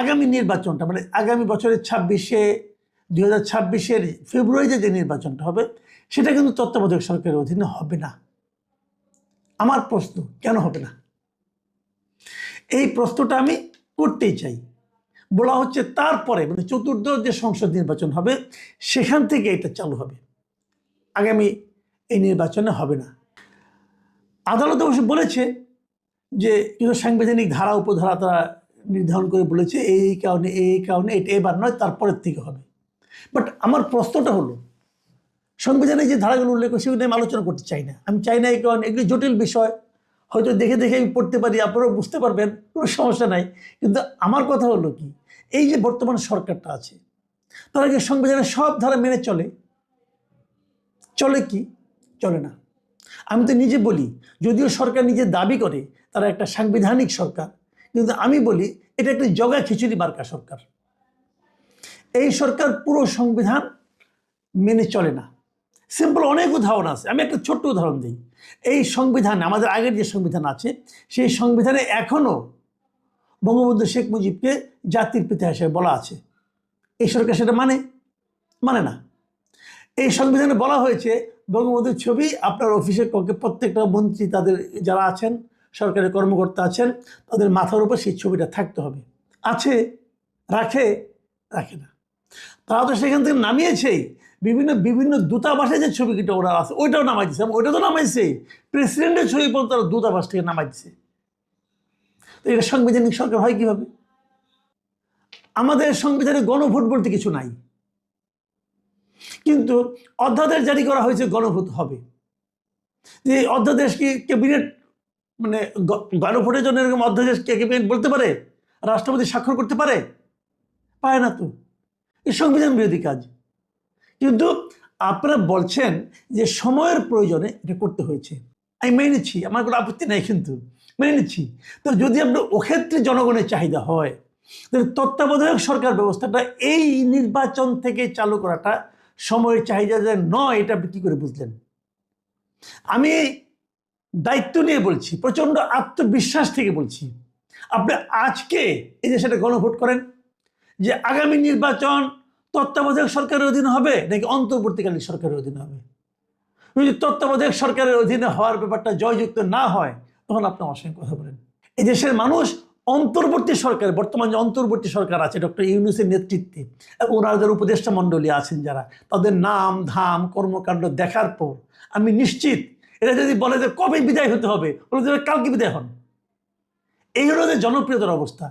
আগামী নির্বাচনটা মানে আগামী বছরের ছাব্বিশে, দুই হাজার ছাব্বিশের ফেব্রুয়ারিতে যে নির্বাচনটা হবে, সেটা কিন্তু তত্ত্বাবধায়ক সরকারের অধীনে হবে না। আমার প্রশ্ন, কেন হবে না? এই প্রশ্নটা আমি করতেই চাই। বলা হচ্ছে তারপরে মানে চতুর্থ যে সংসদ নির্বাচন হবে, সেখান থেকে এটা চালু হবে। আগামী এই নির্বাচনে হবে না। আদালত অবশ্য বলেছে যে কিছু সাংবিধানিক ধারা, উপধারা তারা নির্ধারণ করে বলেছে, এই কারণে এই কারণে, এটা এবার নয়, তারপরের থেকে হবে। বাট আমার প্রশ্নটা হলো, সংবিধানে যে ধারাগুলো উল্লেখ করে সেগুলো আমি আলোচনা করতে চাই না। আমি চাই না এই কারণে, এগুলি জটিল বিষয়। হয়তো দেখে দেখে আমি পড়তে পারি, আপনারাও বুঝতে পারবেন, কোনো সমস্যা নাই। কিন্তু আমার কথা হলো কি, এই যে বর্তমান সরকারটা আছে, তারা কি সংবিধানের সব ধারা মেনে চলে। চলে কি? চলে না। আমি তো নিজে বলি, যদিও সরকার নিজে দাবি করে, তারা একটা সাংবিধানিক সরকার কিন্তু আমি বলি, এটা একটি জগা খিচুড়ি মার্কা সরকার। এই সরকার পুরো সংবিধান মেনে চলে না। সিম্পল অনেক উদাহরণ আছে। আমি একটা ছোট্ট উদাহরণ দিই। এই সংবিধানে, আমাদের আগের যে সংবিধান আছে, সেই সংবিধানে এখনও বঙ্গবন্ধু শেখ মুজিবকে জাতির পিতা হিসেবে বলা আছে। এই সরকার সেটা মানে? মানে না। এই সংবিধানে বলা হয়েছে, বঙ্গবন্ধুর ছবি আপনার অফিসের কক্ষে প্রত্যেকটা মন্ত্রী তাদের যারা আছেন সরকারি কর্মকর্তা আছেন, তাদের মাথার উপর সেই ছবিটা থাকতে হবে। আছে, রাখে রাখে না। তারা তো সেখান থেকে নামিয়েছেই। বিভিন্ন বিভিন্ন দূতাবাসে যে ছবিটা ওরা আছে, ওইটাও নামাই দিচ্ছে ওইটা তো নামাইছে। প্রেসিডেন্টের ছবি পর্যন্ত তারা দূতাবাস থেকে নামাই দিচ্ছে তো এটা সাংবিধানিক সরকার হয় কীভাবে? আমাদের সংবিধানে গণভোট বলতে কিছু নাই। কিন্তু অধ্যাদেশ জারি করা হয়েছে গণভোট হবে। যে অধ্যাদেশ কি ক্যাবিনেট মানে গণভোটের জন্য এরকম অধ্যাদেশ ক্যাবিনেট বলতে পারে? রাষ্ট্রপতি স্বাক্ষর করতে পারে? পায় না তো। এই সংবিধান বিরোধী কাজ। কিন্তু আপনারা বলছেন যে সময়ের প্রয়োজনে এটা করতে হয়েছে। আমি মেনে নিচ্ছি, আমার কোনো আপত্তি নেই কিন্তু। মেনে নিচ্ছি। তো যদি আপনার ওক্ষেত্রে জনগণের চাহিদা হয়, তাহলে তত্ত্বাবধায়ক সরকার ব্যবস্থাটা এই নির্বাচন থেকে চালু করাটা সময়ের চাহিদা যে নয়, এটা আপনি কী করে বুঝলেন? আমি দায়িত্ব নিয়ে বলছি, প্রচণ্ড আত্মবিশ্বাস থেকে বলছি। আপনি আজকে এই যে সেটা গণভোট করেন যে আগামী নির্বাচন তত্ত্বাবধায়ক সরকারের অধীনে হবে নাকি অন্তর্বর্তীকালীন সরকারের অধীনে হবে? যদি তত্ত্বাবধায়ক সরকারের অধীনে হওয়ার ব্যাপারটা জয়যুক্ত না হয়, তখন আপনি আমার সঙ্গে কথা বলেন। এই দেশের মানুষ অন্তর্বর্তী সরকার, বর্তমান যে অন্তর্বর্তী সরকার আছে, ডক্টর ইউনুসের নেতৃত্বে, এবং ওনাদের উপদেষ্টা মণ্ডলী আছেন যারা, তাদের নাম, ধাম, কর্মকাণ্ড দেখার পর আমি নিশ্চিত এটা যদি বলে যে কবে বিদায় হতে হবে, বলে কালকে বিদায় হন। এই হলো যে জনপ্রিয়তার অবস্থা।